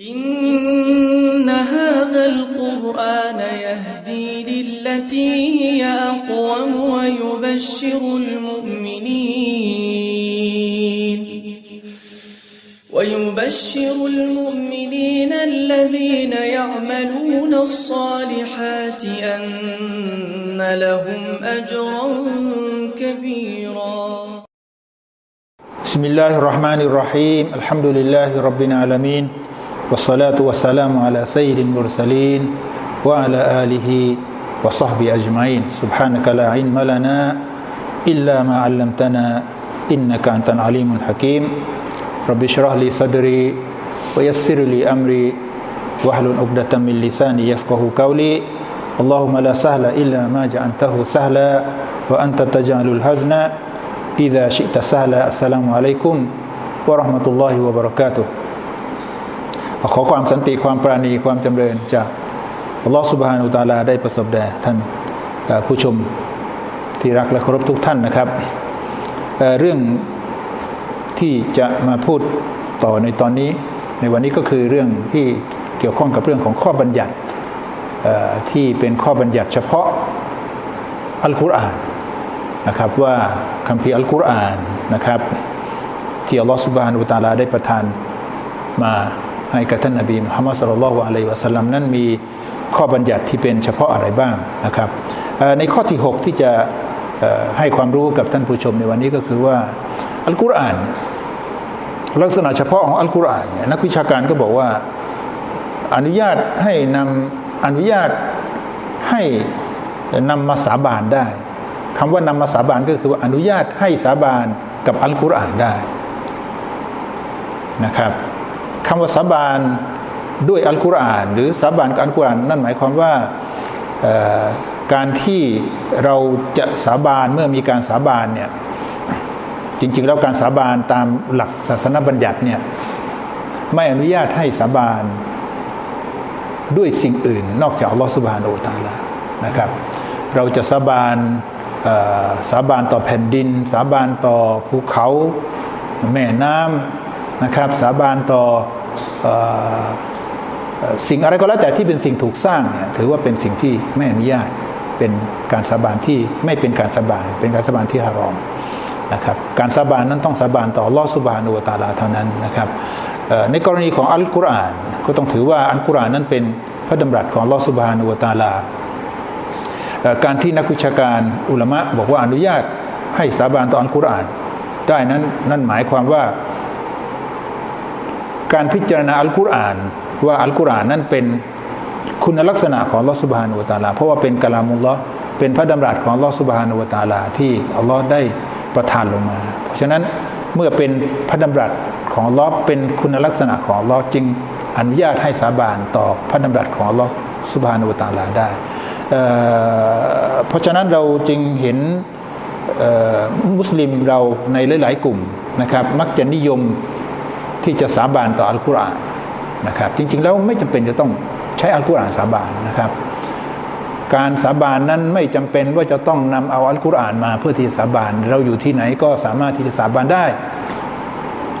إن هذا القرآن يهدي للتي هي أقوم ويبشر المؤمنين ويبشر المؤمنين الذين يعملون الصالحات أن لهم أجرا كبيرا. بسم الله الرحمن الرحيم. الحمد لله رب العالمين. والصلاة والسلام على سيد المرسلين وعلى آله وصحبه أجمعين. سبحانك لا علم لنا إلا ما علمتنا إنك أنت العليم الحكيم. رب اشرح لي صدري ويسر لي أمري واحلل عقدة من لساني يفقه قولي. اللهم لا سهل إلا ما جعلته سهلا وأنت تجعل الحزن إذا شئت سهلا السلام عليكم ورحمة الله وبركاته. ขอความสันติความปราณีความจำเริญจากอัลลอฮฺสุบฮานุตาลาได้ประสบแด่ท่านผู้ชมที่รักและเคารพทุกท่านนะครับเเรื่องที่จะมาพูดต่อในตอนนี้ ในวันนี้ก็คือเรื่องที่เกี่ยวข้องกับเรื่องของข้อบัญญัติที่เป็นข้อบัญญัติเฉพาะอัลกุรอานนะครับว่าคำพีอัลกุรอานนะครับที่อัลลอฮฺสุบฮานุตาลาได้ประทานมา ให้กับท่านนบีมุฮัมมัดสุลลัลอะลัยวะสัลลัมนั้นมีข้อบัญญัติที่เป็นเฉพาะอะไรบ้างนะครับในข้อที่ 6 ที่จะให้ความรู้กับท่านผู้ชมในวันนี้ก็คือว่าอัลกุรอานลักษณะเฉพาะของอัลกุรอานเนี่ยนักวิชาการก็บอกว่าอนุญาตให้นำอนุญาตให้นำมาสาบานได้คำว่านำมาสาบานก็คือว่าอนุญาตให้สาบานกับอัลกุรอานได้นะครับ คำว่าสาบานด้วยอัลกุรอาน หรือสาบานกับอัลกุรอานนั่นหมายความว่าการที่เราจะสาบานเมื่อมีการสาบานเนี่ยจริง ๆ แล้วการสาบานตามหลักศาสนบัญญัติเนี่ยไม่อนุญาตให้สาบานด้วยสิ่งอื่น นอกจากอัลลอฮฺสุบฮานอูตาลานะครับ เราจะสาบานสาบานต่อแผ่นดิน สาบานต่อภูเขา แม่น้ำ นะครับ สาบานต่อสิ่งอะไรก็แล้วแต่ที่เป็นสิ่งถูกสร้างเนี่ยถือว่าเป็นสิ่งที่ไม่อนุญาตเป็นการสาบานที่ไม่เป็นการสาบานเป็นการสาบานที่ฮารอมนะครับการสาบานนั้นต้องสาบานต่อลอสุบานอุตาลาเท่านั้นนะครับในกรณีของอัลกุรอานก็ต้องถือว่าอัลกุรอานนั้นเป็นพระดำรัสของลอสุบานอุตาลา การที่นักวิชาการอุลามะบอกว่าอนุญาตให้สาบานต่ออัลกุรอาน ได้นั้นนั่นหมายความว่า การพิจารณาอัลกุรอาน ว่าอัลกุรอานนั้นเป็นคุณลักษณะของลอสุบฮานุวตาลา เพราะว่าเป็นกลามุลลอเป็นพระดำรัสของลอสุบฮานุวตาลาที่อัลลอฮ์ได้ประทานลงมา เพราะฉะนั้นเมื่อเป็นพระดำรัสของลอเป็นคุณลักษณะของลอจึงอนุญาตให้สาบานต่อพระดำรัสของลอสุบฮานุวตาลาได้เพราะฉะนั้นเราจึงเห็นมุสลิมเราในหลาย ๆ กลุ่มนะครับ มักจะนิยม ที่จะสาบานต่ออัลกุรอานนะครับ จริงๆแล้วไม่จำเป็นจะต้องใช้อัลกุรอานสาบานนะครับ การสาบานนั้นไม่จำเป็นว่าจะต้องนำเอาอัลกุรอานมาเพื่อที่จะสาบานเราอยู่ที่ไหนก็สามารถที่จะสาบานได้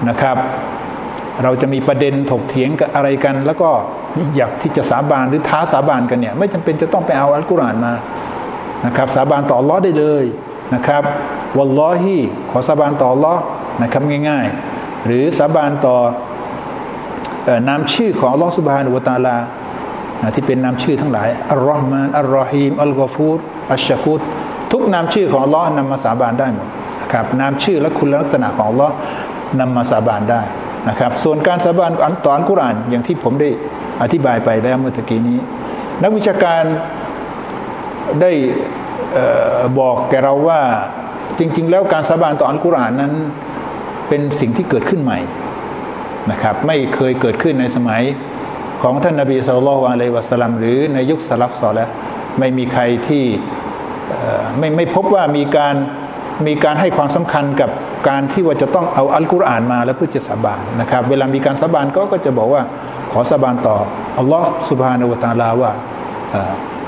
นะครับ เราจะมีประเด็นถกเถียงกับอะไรกัน แล้วก็อยากที่จะสาบานหรือท้าสาบานกันเนี่ย ไม่จำเป็นจะต้องไปเอาอัลกุรอานมานะครับ สาบานต่อลอได้เลยนะครับวัลลอฮีขอสาบานต่อลอนะครับง่าย ๆ หรือสาบานต่อนามชื่อของอัลลอฮฺสุบฮานุวตาลาที่เป็นนามชื่อทั้งหลายอัลลอฮ์มานอัลลอฮีมอัลกอฟูรอัชชกุตทุกนามชื่อของอัลลอฮ์นำมาสาบานได้หมดนะครับนามชื่อและคุณลักษณะของอัลลอฮ์นำมาสาบานได้นะครับ ส่วนการสาบานอันต่อนกุรานอย่างที่ผมได้อธิบายไปแล้วเมื่อกี้นี้ นักวิชาการได้บอกแกเราว่าจริง ๆ แล้วการสาบานต่ออันกุรานนั้น เป็นสิ่งที่เกิดขึ้นใหม่นะครับไม่เคยเกิดขึ้นในสมัยของท่านนาบีสุลต่านอะลัยวะสลัมหรือในยุคสลับซอแล้วไม่มีใครที่ไม่ไม่พบว่ามีการมีการให้ความสำคัญกับการที่ว่าจะต้องเอาอัลกุรอานมาแล้วเพื่อจะสาบานนะครับ เวลามีการสาบานก็ก็จะบอกว่าขอสาบานต่ออัลลอฮ์สุบฮานาอูตาลาว่า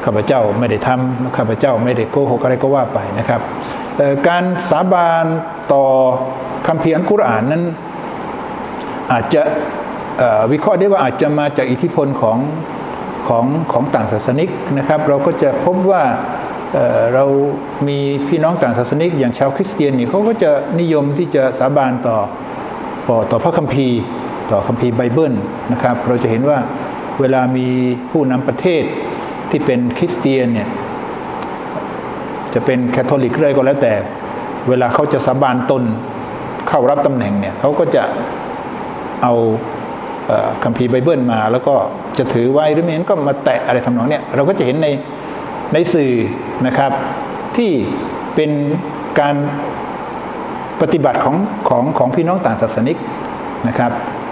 ข้าพเจ้าไม่ได้ทำข้าพเจ้าไม่ได้โกหกอะไรก็ว่าไปนะครับการสาบานต่อ คำเพียรกุรอานนั้น อาจจะวิเคราะห์ได้ว่าอาจจะมาจากอิทธิพลของของของต่างศาสนิกนะครับ เราก็จะพบว่าเรามีพี่น้องต่างศาสนิก อย่างชาวคริสเตียนนี่เขาก็จะนิยมที่จะสาบานต่อต่อต่อพระคัมภีร์ ต่อคัมภีร์ไบเบิลนะครับ เราจะเห็นว่าเวลามีผู้นำประเทศที่เป็นคริสเตียนเนี่ยจะเป็นแคทอลิกเลยก็แล้วแต่ เวลาเขาจะสาบานตน เข้ารับตำแหน่งเนี่ยเขาก็จะเอาคัมภีร์ไบเบิลมา แล้วก็จะถือไว้หรือไม่งั้นก็มาแตะอะไรทำนองเนี้ยเราก็จะเห็นในในสื่อนะครับ ที่เป็นการปฏิบัติของของของพี่น้องต่างศาสนิกนะครับ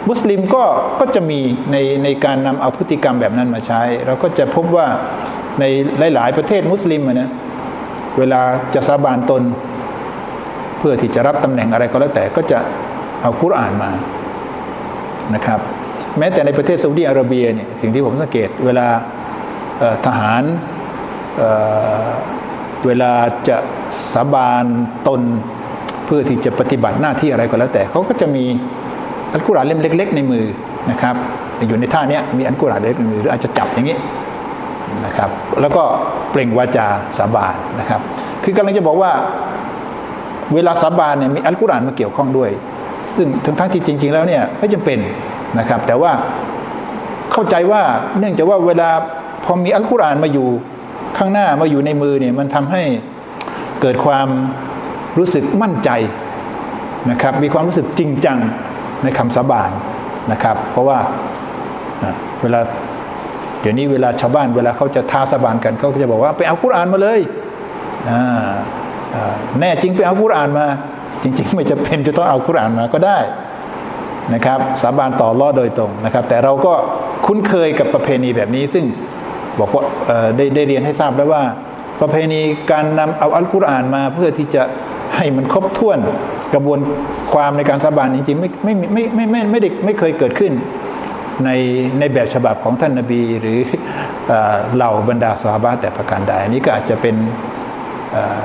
มุสลิมก็ก็จะมีในในการนำเอาพฤติกรรมแบบนั้นมาใช้ เราก็จะพบว่าในหลาย ๆ ประเทศมุสลิมนะเวลาจะสาบานตน พื่อที่จะรับตำแหน่งอะไรก็แล้วแต่ก็จะเอาคุรอานมานะครับ แม้แต่ในประเทศซาอุดีอาระเบียเนี่ยสิ่งที่ผมสังเกตเวลาทหารเเวลาจะสาบานตนเพื่อที่จะปฏิบัติหน้าที่อะไรก็แล้วแต่เขาก็จะมีอัลกุรอานเล่มเล็ก ๆ ในมือนะครับอยู่ในท่าเนี้ยมีอัลกุรอานเล็กในมือหรืออาจจะจับอย่างนี้นะครับ แล้วก็เปล่งวาจาสาบานนะครับ คือกำลังจะบอกว่า เวลาสาบานเนี่ยมีอัลกุรอานมาเกี่ยวข้องด้วย ซึ่งทั้งทั้งที่จริง ๆ แล้วเนี่ยไม่จำเป็นนะครับ แต่ว่าเข้าใจว่าเนื่องจากว่าเวลาพอมีอัลกุรอานมาอยู่ข้างหน้ามาอยู่ในมือเนี่ยมันทำให้เกิดความรู้สึกมั่นใจนะครับ มีความรู้สึกจริงจังในคำสาบานนะครับ เพราะว่าเวลาเดี๋ยวนี้เวลาชาวบ้านเวลาเขาจะท้าสาบานกันเขาก็จะบอกว่าไปเอาคุรอานมาเลยอ่า แน่จริงไปเอาคุรานมา จริง ๆ ไม่จะเป็นจะต้องเอาคุรานมาก็ได้นะครับ สาบานต่อรอดโดยตรงนะครับ แต่เราก็คุ้นเคยกับประเพณีแบบนี้ ซึ่งบอกว่าได้ได้เรียนให้ทราบแล้วว่า ประเพณีการนำเอาอัลกุรอานมาเพื่อที่จะให้มันครบถ้วนกระบวนความในการสาบานจริงๆไม่ไม่ไม่ไม่ไม่ไม่ได้ไม่เคยเกิดขึ้น ในในแบบฉบับของท่านนาบีหรือเหล่าบรรดาสหบาแต่ประการใดอันนี้ก็อาจจะเป็น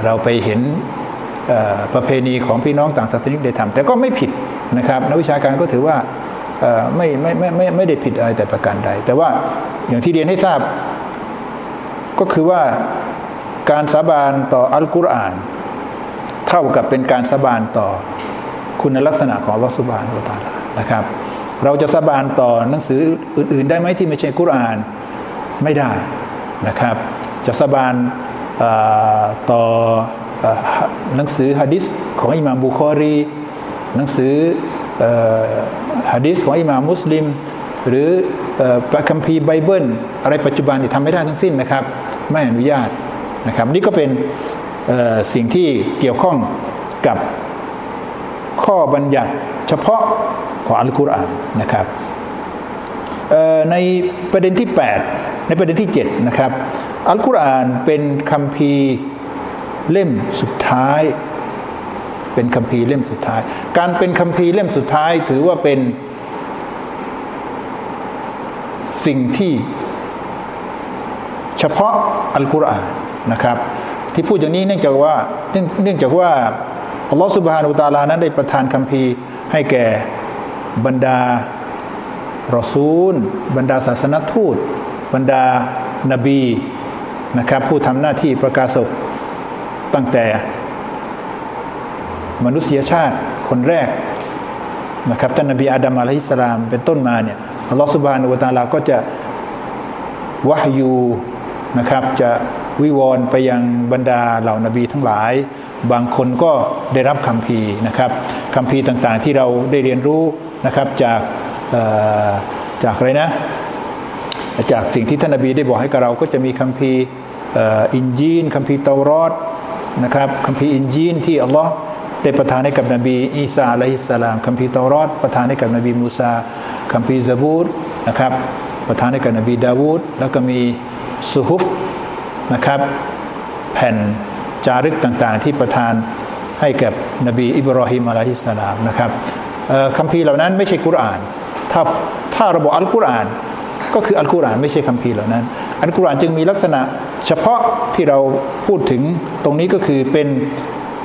เราไปเห็นประเพณีของพี่น้องต่างศาสนิกได้ทำแต่ก็ไม่ผิดนะครับนักวิชาการก็ถือว่าเอ่ไม่ไม่ไม่ไม่ไม่ได้ผิดอะไรแต่ประการใด แต่ว่าอย่างที่เรียนให้ทราบ ก็คือว่าการสาบานต่ออัลกุรอาน เท่ากับเป็นการสาบานต่อคุณลักษณะของอัลอสุบานะฮูวะตาลานะครับ เราจะสาบานต่อหนังสืออื่น ๆ ได้ไหมที่ไม่ใช่กุรอานไม่ได้นะครับ จะสาบาน ต่อหนังสือฮะดิษของอิหม่ามบุคอรี หนังสือฮะดิษของอิหม่ามมุสลิม หรือเอ่อพระคัมภีร์ไบเบิล อะไรปัจจุบันนี่ทำไม่ได้ทั้งสิ้นนะครับ ไม่อนุญาตนะครับนี่ก็เป็นสิ่งที่เกี่ยวข้องกับข้อบัญญัติเฉพาะของอัลกุรอานนะครับในประเด็นที่ 8 ในประเด็นที่ 7 นะครับ อัลกุรอานเป็นคำพีร์เล่มสุดท้าย เป็นคำพีร์เล่มสุดท้าย การเป็นคำพีร์เล่มสุดท้ายถือว่าเป็นสิ่งที่เฉพาะอัลกุรอานนะครับ ที่พูดอย่างนี้เนื่องจากว่าเนื่องจากว่าอัลลอฮฺสุบฮานุตาลานั้นได้ประทานคัมภีร์ให้แก่บรรดารอซูล บรรดาศาสนทูต บรรดานบี นะครับผู้ทำหน้าที่ประกาศกตั้งแต่มนุษยชาติคนแรกนะครับท่านนบีอาดัมอะลัยฮิสสลามเป็นต้นมาเนี่ยอัลลอฮฺสุบานอุตาลาก็จะวะฮยูนะครับจะวิวรณ์ไปยังบรรดาเหล่านบีทั้งหลาย บางคนก็ได้รับคำพีนะครับคำพีต่างๆที่เราได้เรียนรู้นะครับจากจากอะไรนะ จากสิ่งที่ท่านนบีได้บอกให้กับเราก็จะมีคำพีร์อินจีนคำพีร์เตารอดนะครับคำพีร์อินจีนที่อัลลอฮ์ได้ประทานให้กับนบีอีสาอะฮิสสลามคำพีร์เตารอดประทานให้กับนบีมูซาคำพีร์ซะบูรนะครับประทานให้กับนบีดาวูดแล้วก็มีสุฮุฟนะครับแผ่นจารึกต่างๆ ที่ประทานให้กับนบีอิบรอฮิมอะลัยฮิสสลามนะครับคัมภีร์เหล่านั้นไม่ใช่กุรอาน ถ้าถ้าเราบอกอัลกุรอาน ก็คืออัลกุรอานไม่ใช่คัมภีร์เหล่านั้น อัลกุรอานจึงมีลักษณะเฉพาะที่เราพูดถึงตรงนี้ก็คือเป็น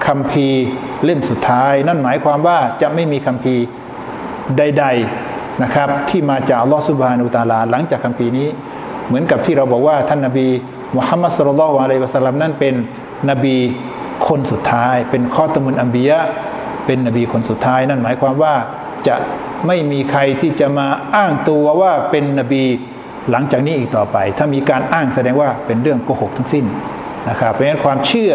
คัมภีร์เล่มสุดท้าย นั่นหมายความว่าจะไม่มีคัมภีร์ใด ๆนะครับ ที่มาจากอัลลอฮฺสุบฮานุตาลา หลังจากคัมภีร์นี้ เหมือนกับที่เราบอกว่าท่านนบีมุฮัมมัดสุลลัลอะลัยวะสัลลัมนั่นเป็นนบีคนสุดท้าย เป็นข้อตมุนอัมบียะเป็นนบีคนสุดท้าย นั่นหมายความว่าจะ ไม่มีใครที่จะมาอ้างตัวว่าเป็นนบีหลังจากนี้อีกต่อไป ถ้ามีการอ้างแสดงว่าเป็นเรื่องโกหกทั้งสิ้นนะครับเพราะฉะนั้นความเชื่อ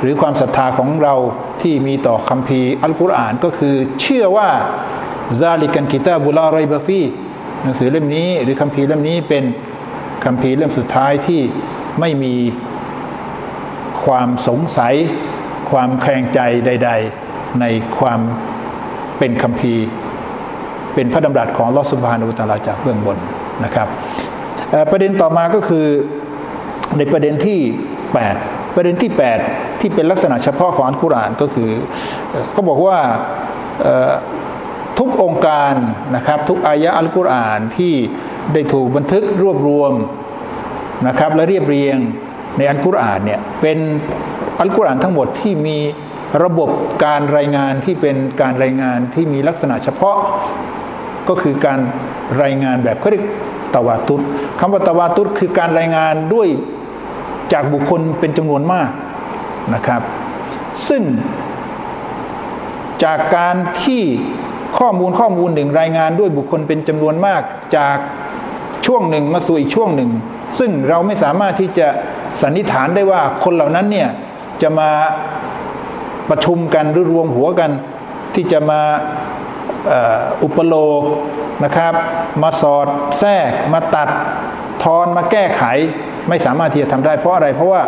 หรือความศรัทธาของเราที่มีต่อคัมภีร์อัลกุรอานก็คือเชื่อว่าซาลิกันกิตาบุลาไรบาฟีหนังสือเล่มนี้ หรือคัมภีร์เล่มนี้เป็นคัมภีร์เล่มสุดท้ายที่ไม่มีความสงสัย ความแคลงใจใด ๆ ในความเป็นคัมภีร์ เป็นพระดำรัสของลอสุบานุตาลาจากเบื้องบนนะครับประเด็นต่อมาก็คือในประเด็นที่ 8 ประเด็นที่ 8 ที่เป็นลักษณะเฉพาะของอัลกุรอานก็คือก็บอกว่าทุกองค์การนะครับทุกอายะอัลกุรอานที่ได้ถูกบันทึกรวบรวมนะครับและเรียบเรียงในอัลกุรอานเนี่ยเป็นอัลกุรอานทั้งหมดที่มีระบบการรายงานที่เป็นการรายงานที่มีลักษณะเฉพาะ ก็คือการรายงานแบบเขาเรียกตวาตุตคำว่าตวาตุตคือการรายงานด้วยจากบุคคลเป็นจำนวนมากนะครับ ซึ่งจากการที่ข้อมูลข้อมูลหนึ่งรายงานด้วยบุคคลเป็นจำนวนมากจากช่วงหนึ่งมาสู่อีกช่วงหนึ่ง ซึ่งเราไม่สามารถที่จะสันนิษฐานได้ว่าคนเหล่านั้นเนี่ยจะมาประชุมกันหรือรวมหัวกันที่จะมา อุปโลกนะครับ มาสอดแทรกมาตัดทอนมาแก้ไข ไม่สามารถที่จะทำได้เพราะอะไรเพราะว่า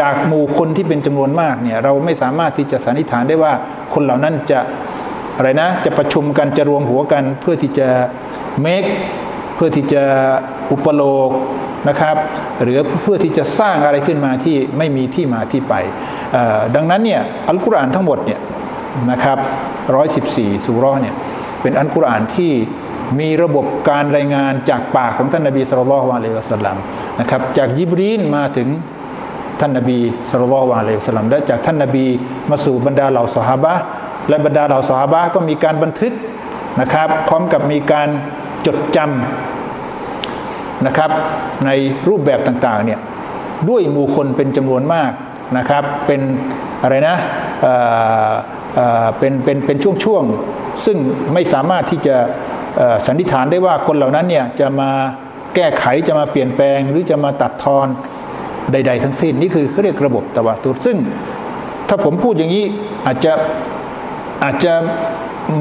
จากหมู่คนที่เป็นจำนวนมากเนี่ยเราไม่สามารถที่จะสันนิษฐานได้ว่าคนเหล่านั้นจะอะไรนะ จะประชุมกันจะรวมหัวกันเพื่อที่จะเมคเพื่อที่จะอุปโลกนะครับหรือเพื่อที่จะสร้างอะไรขึ้นมาที่ไม่มีที่มาที่ไปดังนั้นเนี่ยอัลกุรอานทั้งหมดเนี่ย นะครับร้อยสิบสี่สุรอเนี่ยเป็นอัลกุรอานที่มีระบบการรายงานจากปากของท่านนบีสุลต่านละฮ์อะลัยฮิสลามนะครับจากยิบรีนมาถึงท่านนบีสุลต่านละฮ์อะลัยฮิสลามและจากท่านนบีมาสู่บรรดาเหล่าสหบะและบรรดาเหล่าสหบะก็มีการบันทึกนะครับ พร้อมกับมีการจดจำนะครับ ในรูปแบบต่างๆเนี่ยด้วยหมู่คนเป็นจำนวนมากนะครับ เป็นอะไรนะ เป็นเป็นเป็นช่วงๆ ซึ่งไม่สามารถที่จะสันนิษฐานได้ว่าคนเหล่านั้นเนี่ยจะมาแก้ไขจะมาเปลี่ยนแปลงหรือจะมาตัดทอนใด ๆ ทั้งสิ้นนี่คือเขาเรียกระบบตะวัตุซึ่ง ถ้าผมพูดอย่างนี้อาจจะอาจจะ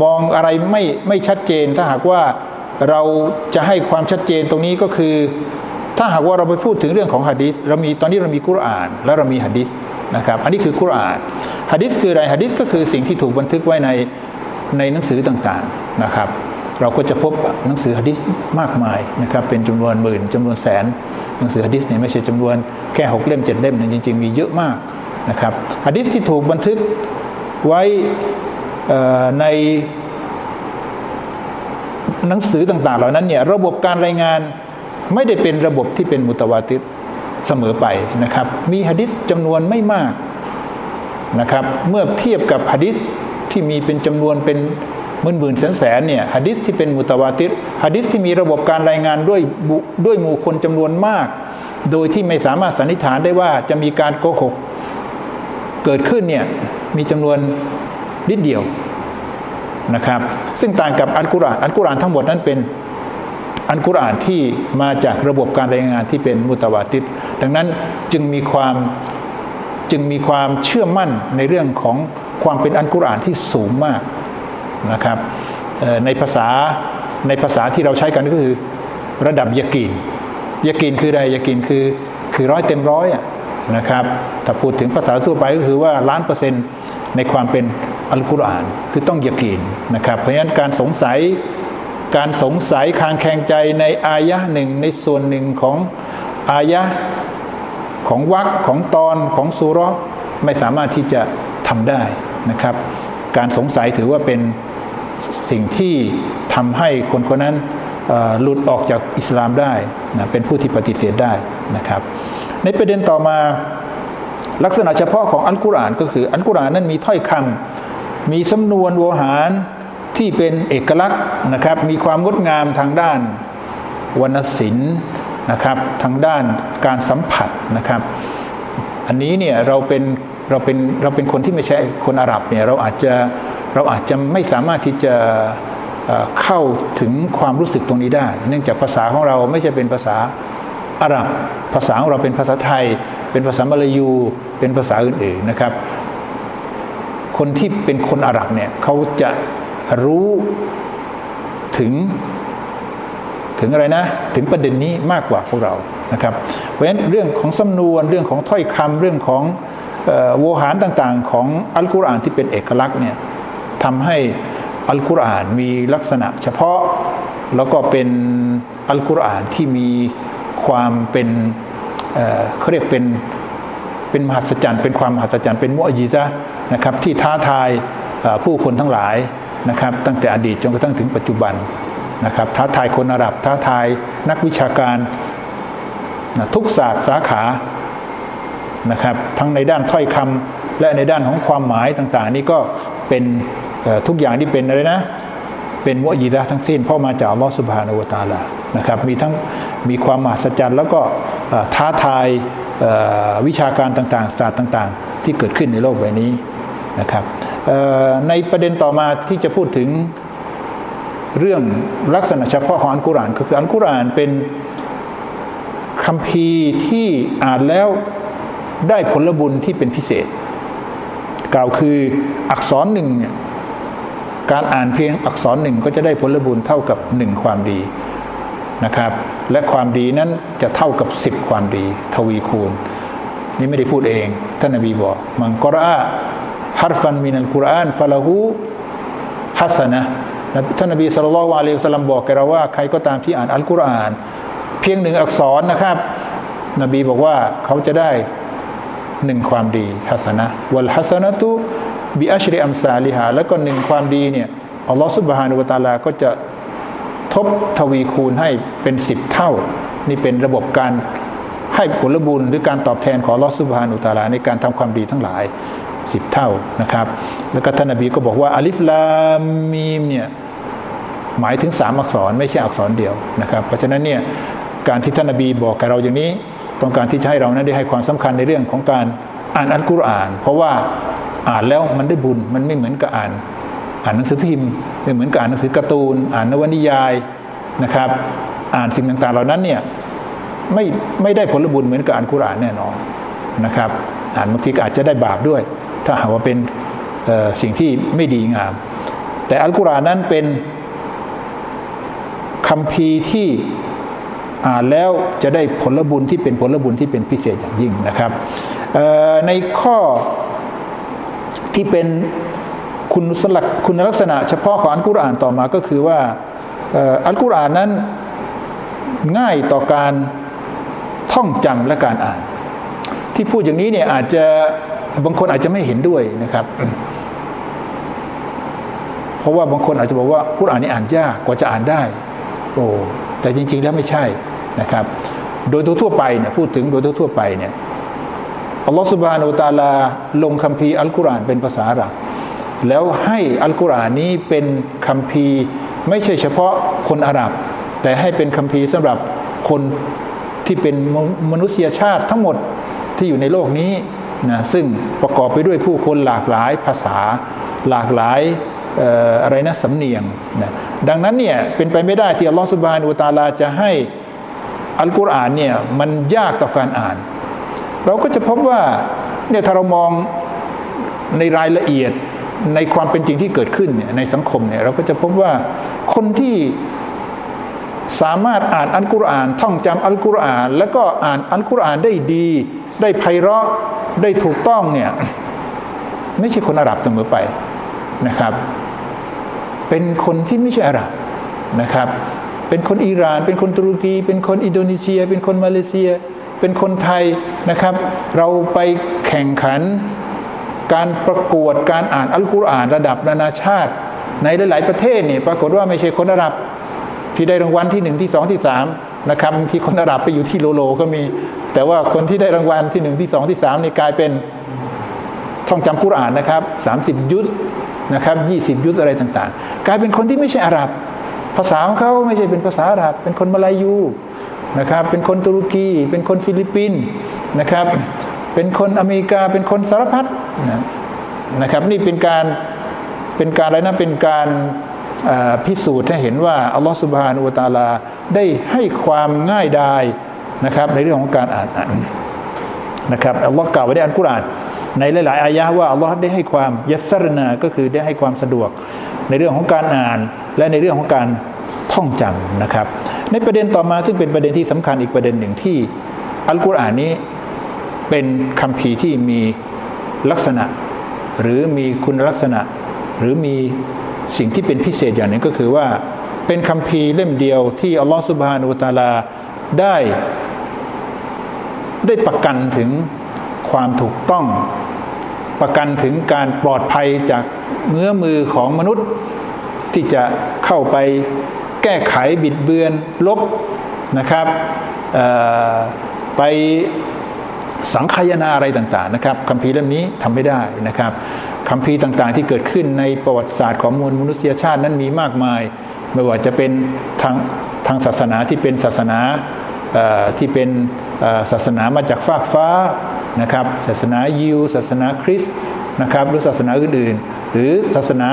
มองอะไรไม่ไม่ชัดเจน ถ้าหากว่าเราจะให้ความชัดเจนตรงนี้ก็คือ ถ้าหากว่าเราไปพูดถึงเรื่องของฮะดิษเรามีตอนนี้เรามีกุรอาน แล้วเรามีฮะดิษ นะครับ อันนี้คือกุรอานฮะดิษคืออะไรฮะดิษก็คือสิ่งที่ถูกบันทึกไว้ในในหนังสือต่างๆนะครับ เราก็จะพบหนังสือฮะดิษมากมายนะครับเป็นจำนวนหมื่นจำนวนแสน หนังสือฮะดิษเนี่ยไม่ใช่จำนวนแค่หกเล่มเจ็ดเล่มนี่ยจริง ๆ มีเยอะมากนะครับฮะดิษที่ถูกบันทึกไว้ในหนังสือต่างๆ เหล่านั้นเนี่ยระบบการรายงานไม่ได้เป็นระบบที่เป็นมุตวาติด เสมอไปนะครับ มีฮะดิษจำนวนไม่มากนะครับ เมื่อเทียบกับฮะดิษที่มีเป็นจำนวนเป็นหมื่นหมื่นแสนแสนเนี่ยฮะดิษที่เป็นมุตวาติดฮะดิษที่มีระบบการรายงานด้วยด้วยหมู่คนจำนวนมาก โดยที่ไม่สามารถสันนิษฐานได้ว่าจะมีการโกหกเกิดขึ้นเนี่ยมีจำนวนนิดเดียวนะครับ ซึ่งต่างกับอัลกุรอานอัลกุรอานทั้งหมดนั้นเป็น อัลกุรอานที่มาจากระบบการรายงานที่เป็นมุตวาติดดังนั้นจึงมีความจึงมีความเชื่อมั่นในเรื่องของความเป็นอัลกุรอานที่สูงมากนะครับในภาษาในภาษาที่เราใช้กันก็คือระดับยากีนยากีนคืออะไรยากีนคือคือร้อยเต็มร้อยนะครับถ้าพูดถึงภาษาทั่วไปก็คือว่าล้านเปอร์เซ็นต์ในความเป็นอัลกุรอานคือต้องยากีนนะครับเพราะฉะนั้นการสงสัย การสงสัยคางแข่งใจในอายะหนึ่งในส่วนหนึ่งของอายะของวรรคของตอนของสุรไม่สามารถที่จะทำได้นะครับ การสงสัยถือว่าเป็นสิ่งที่ทำให้คนคนนั้นหลุดออกจากอิสลามได้นะเป็นผู้ที่ปฏิเสธได้นะครับ ในประเด็นต่อมาลักษณะเฉพาะของอัลกุรอานก็คืออัลกุรอานนั้นมีถ้อยคำมีสำนวนโวหาร ที่เป็นเอกลักษณ์นะครับ มีความงดงามทางด้านวรรณศิลป์นะครับ ทางด้านการสัมผัสนะครับ อันนี้เนี่ยเราเป็นเราเป็นเราเป็นคนที่ไม่ใช่คนอาหรับเนี่ยเราอาจจะเราอาจจะไม่สามารถที่จะเข้าถึงความรู้สึกตรงนี้ได้ เนื่องจากภาษาของเราไม่ใช่เป็นภาษาอาหรับ ภาษาของเราเป็นภาษาไทย เป็นภาษามลายู เป็นภาษาอื่นๆนะครับ คนที่เป็นคนอาหรับเนี่ยเขาจะ รู้ถึงถึงอะไรนะ ถึงประเด็นนี้มากกว่าพวกเรานะครับ เพราะฉะนั้นเรื่องของสำนวนเรื่องของถ้อยคำเรื่องของโวหารต่างๆ ของอัลกุรอานที่เป็นเอกลักษณ์เนี่ยทำให้อัลกุรอานมีลักษณะ เฉพาะแล้วก็เป็นอัลกุรอานที่มีความเป็นเเขาเรียกเป็นเป็นมหัศจรรย์เป็นความมหัศจรรย์เป็นมุอญิซะนะครับที่ท้าทายผู้คนทั้งหลาย นะครับตั้งแต่อดีตจนกระทั่งถึงปัจจุบันนะครับท้าทายคนอาหรับท้าทายนักวิชาการนะทุกศาสตร์สาขานะครับทั้งในด้านถ้อยคำและในด้านของความหมายต่างๆ นี่ก็เป็นทุกอย่างที่เป็นอะไรนะ เป็นมุอญิซะทั้งสิ้นพราะมาจากอัลลอฮฺสุบฮานอูตาลานะครับมีทั้งมีความมหัศจรรย์ แล้วก็ท้าทายวิชาการต่างๆ ศาสตร์ต่างๆ ที่เกิดขึ้นในโลกใบนี้นะครับ ในประเด็นต่อมาที่จะพูดถึงเรื่องลักษณะเฉพาะของอัลกุรอานคืออัลกุรอานเป็นคำพีที่อ่านแล้วได้ผลบุญที่เป็นพิเศษ กล่าวคืออักษรหนึ่งเนี่ยการอ่านเพียงอักษรหนึ่งก็จะได้ผลบุญเท่ากับหนึ่งความดีนะครับ และความดีนั้นจะเท่ากับสิบความดี ทวีคูณ นี่ไม่ได้พูดเอง ท่านนบีบอก มังกรอะ ฮาร์ฟันมินัลกุรอานฟะละหูฮัสนะท่านนบีสุลต่านละอัลลอฮฺสัลลัมบอกแกเราว่าใครก็ตามที่อ่านอัลกุรอาน เพียงหนึ่งอักษรนะครับ นบีบอกว่าเขาจะได้หนึ่งความดีฮัสนะวัลฮัสนะตุบิอัชริอัมซาลิฮาแล้วก็หนึ่งความดีเนี่ยอัลลอฮฺสุบฮานุวะตาลาก็จะทบทวีคูณให้เป็นสิบเท่า นี่เป็นระบบการให้ผลบุญหรือการตอบแทนของอัลลอฮฺสุบฮานุวะตาลาในการทำความดีทั้งหลาย เท่านะครับ แล้วก็ท่านนบีก็บอกว่าอาลิฟลามมีมเนี่ยหมายถึงสามอักษรไม่ใช่อักษรเดียวนะครับ เพราะฉะนั้นเนี่ยการที่ท่านนบีบอกกับเราอย่างนี้ ต้องการที่จะให้เรานั้นได้ให้ความสำคัญในเรื่องของการอ่านอัลกุรอาน เพราะว่าอ่านแล้วมันได้บุญมันไม่เหมือนกับอ่าน อ่านหนังสือพิมพ์ไม่เหมือนกับอ่านหนังสือการ์ตูน อ่านนวนิยายนะครับ อ่านสิ่งต่างๆเหล่านั้นเนี่ยไม่ไม่ได้ผลบุญเหมือนกับอ่านกุรอานแน่นอนนะครับ อ่านบางทีก็อาจจะได้บาปด้วย ถ้าหากว่าเป็นสิ่งที่ไม่ดีงาม แต่อัลกุรอานนั้นเป็นคำพีร์ที่อ่านแล้วจะได้ผลบุญที่เป็นผลบุญที่เป็นพิเศษอย่างยิ่งนะครับในข้อที่เป็นคุณสลักคุณลักษณะ เฉพาะของอัลกุรอานต่อมาก็คือว่าอัลกุรอานนั้นง่ายต่อการท่องจำและการอ่าน ที่พูดอย่างนี้เนี่ยอาจจะ บางคนอาจจะไม่เห็นด้วยนะครับ เพราะว่าบางคนอาจจะบอกว่ากุรอานนี่อ่านยากกว่าจะอ่านได้ โอ้แต่จริง ๆ แล้วไม่ใช่นะครับ โดยทั่วๆไปเนี่ยพูดถึงโดยทั่วๆไปเนี่ยอัลลอฮฺสุบฮานาอูตาลาลงคัมภีร์อัลกุรอานเป็นภาษาอาหรับแล้วให้อัลกุรอานนี้เป็นคัมภีร์ไม่ใช่เฉพาะคนอาหรับ แต่ให้เป็นคัมภีร์สำหรับคนที่เป็นมนุษยชาติทั้งหมดที่อยู่ในโลกนี้ นะซึ่งประกอบไปด้วยผู้คนหลากหลายภาษา หลากหลายอะไรนะสำเนียงนะดังนั้นเนี่ยเป็นไปไม่ได้ที่อัลลอฮฺสุบานาอูตาลาจะให้อัลกุรอานเนี่ยมันยากต่อการอ่าน เราก็จะพบว่าเนี่ยถ้าเรามองในรายละเอียดในความเป็นจริงที่เกิดขึ้นเนี่ยในสังคมเนี่ยเราก็จะพบว่าคนที่สามารถอ่านอัลกุรอาน ท่องจำอัลกุรอาน แล้วก็อ่านอัลกุรอานได้ดี ได้ไพเราะ ได้ถูกต้องเนี่ยไม่ใช่คนอาหรับเสมอไปนะครับ เป็นคนที่ไม่ใช่อาหรับนะครับ เป็นคนอิหร่าน เป็นคนตุรกี เป็นคนอินโดนีเซีย เป็นคนมาเลเซีย เป็นคนไทยนะครับ เราไปแข่งขันการประกวดการอ่านอัลกุรอานระดับนานาชาติ ในหลาย ๆ ประเทศเนี่ยปรากฏว่าไม่ใช่คนอาหรับ ที่ได้รางวัลที่หนึ่งที่สองที่สาม นะครับบางทีคนอาหรับไปอยู่ที่โลโลก็มี แต่ว่าคนที่ได้รางวัลที่หนึ่งที่สองที่สามนี่กลายเป็นท่องจำกุรอานนะครับ30ยุทธนะครับ20ยุทธอะไรต่างๆ กลายเป็นคนที่ไม่ใช่อาหรับ ภาษาของเขาไม่ใช่เป็นภาษาอาหรับ เป็นคนมาลายูนะครับเป็นคนตุรกี เป็นคนฟิลิปปินส์นะครับเป็นคนอเมริกาเป็นคนสารพัดนะนะครับนี่เป็นการเป็นการอะไรนะเป็นการ พิสูจน์ให้เห็นว่าอัลลอฮฺสุบฮานุวตาลาได้ให้ความง่ายดายนะครับในเรื่องของการอ่านอ่านนะครับอัลลอฮ์กล่าวไว้ในอัลกุรอานในหลาย ๆ อายะว่าอัลลอฮ์ได้ให้ความยัสรนาก็คือได้ให้ความสะดวก ในเรื่องของการอ่าน และในเรื่องของการท่องจำนะครับ ในประเด็นต่อมาซึ่งเป็นประเด็นที่สำคัญอีกประเด็นหนึ่งที่อัลกุรอานนี้เป็นคำพีที่มีลักษณะ หรือมีคุณลักษณะ หรือมี สิ่งที่เป็นพิเศษอย่างหนึ่งก็คือว่า เป็นคำพีเล่มเดียวที่อัลลอฮฺสุบฮานุตาลาได้ได้ประกันถึงความถูกต้อง ประกันถึงการปลอดภัยจากเงื้อมือของมนุษย์ ที่จะเข้าไปแก้ไขบิดเบือนลบนะครับไปสังคายนาอะไรต่างๆนะครับคำพีเล่มนี้ทำไม่ได้นะครับ คำพีต่างๆ ที่เกิดขึ้นในประวัติศาสตร์ของมวลมนุษยชาตินั้นมีมากมาย ไม่ว่าจะเป็นทางทางศาสนาที่เป็นศาสนาที่เป็นศาสนามาจากฟากฟ้านะครับศาสนายิวศาสนาคริสต์นะครับหรือศาสนาอื่นๆ หรือศาสนา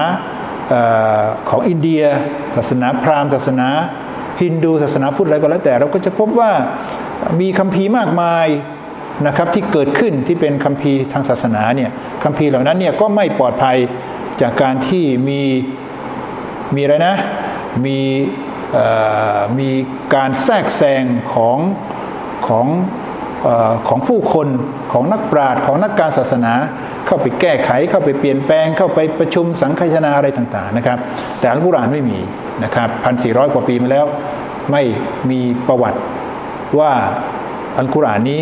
ของอินเดีย ศาสนาพราหมณ์ศาสนาฮินดูศาสนาพุทธอะไรก็แล้วแต่เราก็จะพบว่ามีคัมภีร์มากมาย นะครับที่เกิดขึ้นที่เป็นคัมภีร์ทางศาสนาเนี่ยคัมภีร์เหล่านั้นเนี่ยก็ไม่ปลอดภัยจากการที่มีมีอะไรนะมีมีการแทรกแซงของของของผู้คนของนักปราชญ์ของนักการศาสนา เข้าไปแก้ไขเข้าไปเปลี่ยนแปลง เข้าไปประชุมสังคายนาอะไรต่างๆนะครับ แต่อัลกุรอานไม่มีนะครับพันสี่ร้อยกว่าปีมาแล้ว ไม่มีประวัติว่าอัลกุรอานนี้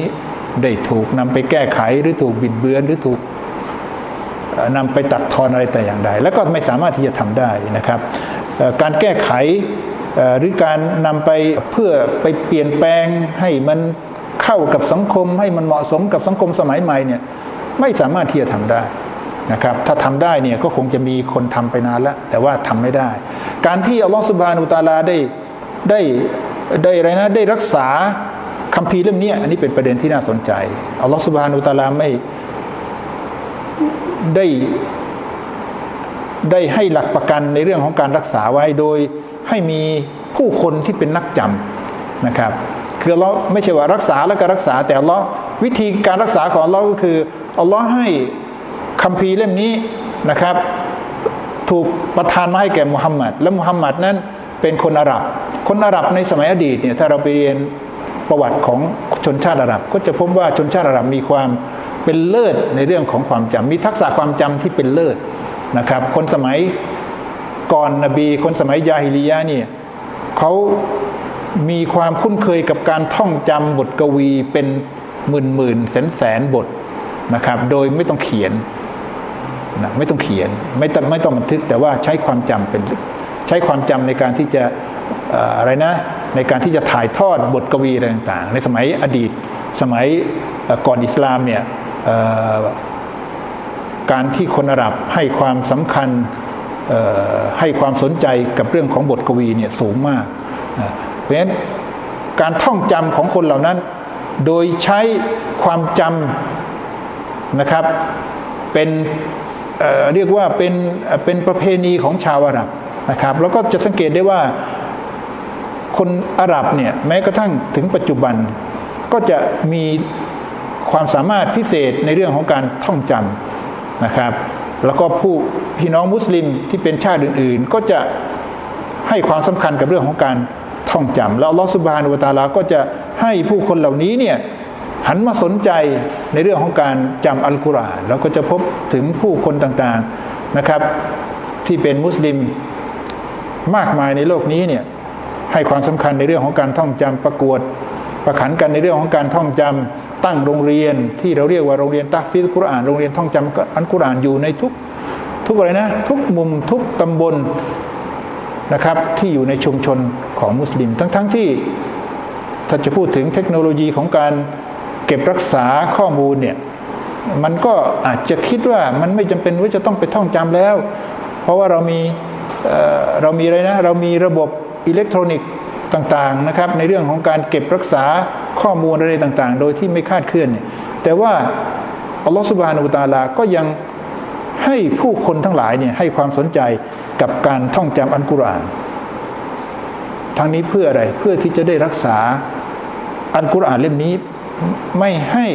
ได้ถูกนำไปแก้ไขหรือถูกบิดเบือนหรือถูกนำไปตัดทอนอะไรแต่อย่างใด แล้วก็ไม่สามารถที่จะทำได้นะครับ การแก้ไขหรือการนำไปเพื่อไปเปลี่ยนแปลงให้มันเข้ากับสังคมให้มันเหมาะสมกับสังคมสมัยใหม่เนี่ยไม่สามารถที่จะทำได้นะครับถ้าทำได้เนี่ยก็คงจะมีคนทำไปนานแล้ว แต่ว่าทำไม่ได้ การที่อัลลอฮฺสุบฮานุตาลาได้ได้ได้อะไรนะได้รักษา คัมภีร์เล่มนี้อันนี้เป็นประเด็นที่น่าสนใจอัลลอฮฺสุบฮานุตาลาไม่ได้ได้ให้หลักประกันในเรื่องของการรักษาไว้โดยให้มีผู้คนที่เป็นนักจำนะครับ คือเราไม่ใช่ว่ารักษาแล้วก็รักษา แต่เราวิธีการรักษาของเราก็คืออัลลอฮ์ให้คัมภีร์เล่มนี้นะครับ ถูกประทานมาให้แก่มุฮัมมัดและมุฮัมมัดนั้นเป็นคนอาหรับ คนอาหรับในสมัยอดีตเนี่ยถ้าเราไปเรียน ประวัติของชนชาติอาหรับ ก็จะพบว่าชนชาติอาหรับมีความเป็นเลิศในเรื่องของความจำมีทักษะความจำที่เป็นเลิศนะครับ คนสมัยก่อนนบี คนสมัยยาฮิลียะเนี่ยเขามีความคุ้นเคยกับการท่องจำบทกวีเป็นหมื่นหมื่นแสนแสนบทนะครับ โดยไม่ต้องเขียนนะไม่ต้องเขียนไม่ต้องไม่ต้องบันทึกแต่ว่าใช้ความจำเป็นใช้ความจำในการที่จะอะไรนะ ในการที่จะถ่ายทอดบทกวีอะไรต่างๆ ในสมัยอดีต สมัยก่อนอิสลามเนี่ยการที่คนอาหรับให้ความสำคัญให้ความสนใจกับเรื่องของบทกวีเนี่ยสูงมาก เพราะฉะนั้นการท่องจำของคนเหล่านั้น โดยใช้ความจำนะครับเป็นเเรียกว่าเป็นเป็นประเพณีของชาวอาหรับนะครับ แล้วก็จะสังเกตได้ว่า คนอาหรับเนี่ยแม้กระทั่งถึงปัจจุบัน ก็จะมีความสามารถพิเศษในเรื่องของการท่องจำนะครับ แล้วก็ผู้พี่น้องมุสลิมที่เป็นชาติอื่น ๆ ก็จะให้ความสำคัญกับเรื่องของการท่องจำแล้วลอสุบานอุตาลาก็จะให้ผู้คนเหล่านี้เนี่ยหันมาสนใจในเรื่องของการจำอัลกุรอานแล้วก็จะพบถึงผู้คนต่างๆนะครับ ที่เป็นมุสลิมมากมายในโลกนี้เนี่ย ให้ความสำคัญในเรื่องของการท่องจำประกวด ประขันกันในเรื่องของการท่องจำตั้งโรงเรียนที่เราเรียกว่าโรงเรียนตักฟิสกุรอานโรงเรียนท่องจำอัลกุรอานอยู่ในทุกทุกอะไรนะ ทุกมุมทุกตำบลนะครับ ที่อยู่ในชุมชนของมุสลิม ทั้งๆทที่ถ้าจะพูดถึงเทคโนโลยีของการเก็บรักษาข้อมูลเนี่ยมันก็อาจจะคิดว่ามันไม่จำเป็นว่าจะต้องไปท่องจำแล้ว เพราะว่าเรามีเเรามีอะไรนะ เรามีระบบ อิเล็กทรอนิกส์ต่างๆนะครับในเรื่องของการเก็บรักษาข้อมูลอะไรต่างๆ โดยที่ไม่คาดเคลื่อนแต่ว่าอัลลอฮฺสุบฮานุตาลาก็ยังให้ผู้คนทั้งหลายเนี่ยให้ความสนใจกับการท่องจำอัลกุรอานทั้งนี้เพื่ออะไรเพื่อที่จะได้รักษาอัลกุรอานเล่มนี้ไม่ให้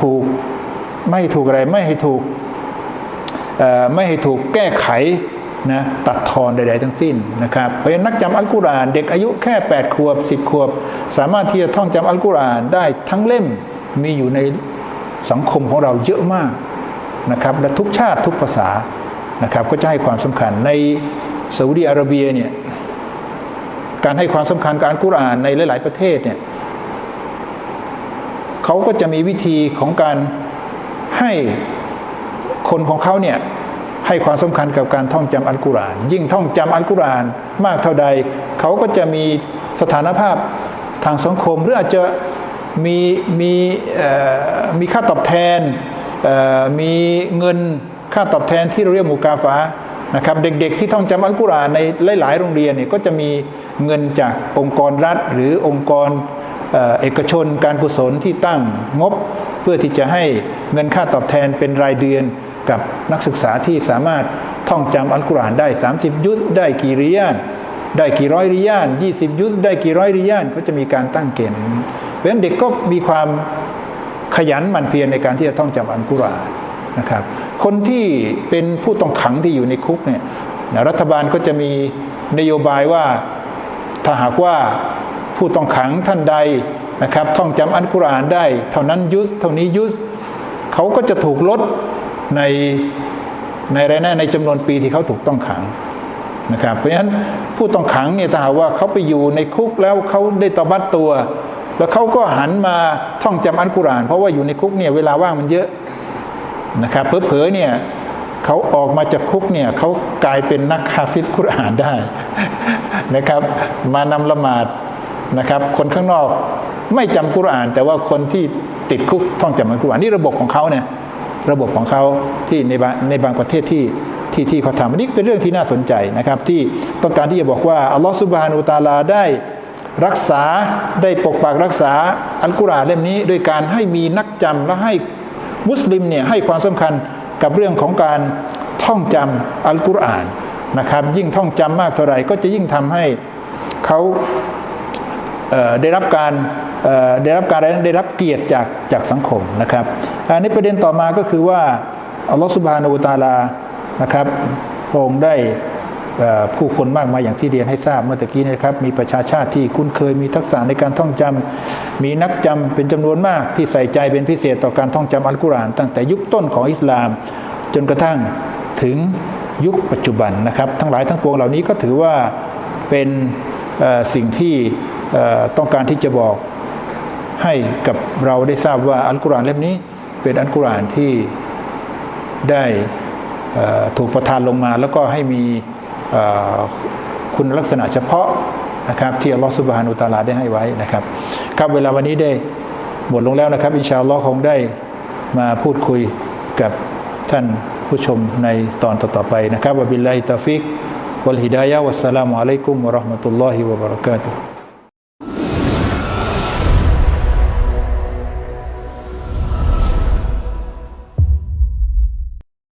ถูกไม่ให้ถูกอะไรไม่ให้ถูกไม่ให้ถูกแก้ไข นะตัดทอนใด ๆ ทั้งสิ้นนะครับเพราะฉะนั้นนักจำอัลกุรอาน เด็กอายุแค่ 8 ขวบ 10 ขวบ สามารถที่จะท่องจำอัลกุรอานได้ทั้งเล่มมีอยู่ในสังคมของเราเยอะมากนะครับและทุกชาติทุกภาษานะครับก็จะให้ความสำคัญในซาอุดีอาระเบียเนี่ยการให้ความสำคัญกับอัลกุรอานในหลาย ๆ ประเทศเนี่ยเขาก็จะมีวิธีของการให้คนของเขาเนี่ย ให้ความสำคัญกับการท่องจำอัลกุรอาน ยิ่งท่องจำอัลกุรอานมากเท่าใด เขาก็จะมีสถานภาพทางสังคม หรืออาจจะมีมีมีค่าตอบแทนมีเงินค่าตอบแทนที่เราเรียกมูกาฟานะครับเด็กๆที่ท่องจำอัลกุรอานในหลาย ๆ โรงเรียนเนี่ยก็จะมีเงินจากองค์กรรัฐ หรือองค์กรเอกชนการกุศลที่ตั้งงบ เพื่อที่จะให้เงินค่าตอบแทนเป็นรายเดือน กับนักศึกษาที่สามารถท่องจำอัลกุรอานได้ 30 ยุสได้กี่ริยานได้กี่ร้อยริยาน20 ยุสได้กี่ร้อยริยานก็จะมีการตั้งเกณฑ์เพราะฉะนั้นเด็กก็มีความขยันหมั่นเพียรในการที่จะท่องจำอัลกุรอานนะครับ คนที่เป็นผู้ต้องขังที่อยู่ในคุกเนี่ยนะรัฐบาลก็จะมีนโยบายว่าถ้าหากว่าผู้ต้องขังท่านใดนะครับ ท่องจำอัลกุรอานได้ เท่านั้นยุสเท่านี้ยุสเขาก็จะถูกลด ในในรายได้ในจำนวนปีที่เขาถูกต้องขังนะครับ เพราะฉะนั้นผู้ต้องขังเนี่ยถ้าหากว่าเขาไปอยู่ในคุกแล้วเขาได้ตบัดตัว แล้วเขาก็หันมาท่องจำอัลกุรอาน เพราะว่าอยู่ในคุกเนี่ยเวลาว่างมันเยอะนะครับเผลอๆเนี่ยเขาออกมาจากคุกเนี่ยเขากลายเป็นนักฮาฟิซกุรอานได้นะครับ มานำละหมาดนะครับ คนข้างนอกไม่จำกุรอาน แต่ว่าคนที่ติดคุกท่องจำอัลกุรอานนี่ระบบของเขาเนี่ย ระบบของเขาที่ในบางในบางประเทศที่ที่ที่เขาทำอันนี้เป็นเรื่องที่น่าสนใจนะครับ ที่ต้องการที่จะบอกว่าอัลลอฮฺสุบฮานุตาลาได้รักษาได้ปกปักรักษาอัลกุรอานเล่มนี้ด้วยการให้มีนักจำและให้มุสลิมเนี่ยให้ความสำคัญกับเรื่องของการท่องจำอัลกุรอานนะครับ ยิ่งท่องจำมากเท่าไหร่ก็จะยิ่งทำให้เขาเได้รับการ ได้รับการได้รับเกียรติจากจากสังคมนะครับอันนี้ประเด็นต่อมาก็คือว่าอัลลอฮฺสุบฮานาอูตาลานะครับพระองค์ได้ผู้คนมากมายอย่างที่เรียนให้ทราบเมื่อตะกี้นะครับ มีประชาชาติที่คุ้นเคยมีทักษะในการท่องจำมีนักจำเป็นจำนวนมากที่ใส่ใจเป็นพิเศษต่อการท่องจำอัลกุรอาน ตั้งแต่ยุคต้นของอิสลาม จนกระทั่งถึงยุคปัจจุบันนะครับ ทั้งหลายทั้งปวงเหล่านี้ก็ถือว่าเป็นสิ่งที่ต้องการที่จะบอก ให้กับเราได้ทราบว่าอัลกุรอานเล่มนี้ เป็นอัลกุรอานที่ได้ถูกประทานลงมา แล้วก็ให้มีคุณลักษณะเฉพาะนะครับที่อัลลอฮฺสุบฮานุตาลาได้ให้ไว้นะครับครับเวลาวันนี้ได้หมดลงแล้วนะครับ อินชาอัลลอฮ์คงได้มาพูดคุยกับท่านผู้ชมในตอนต่อๆไปนะครับวะบิลลาฮิตาฟิกวัลฮิดาย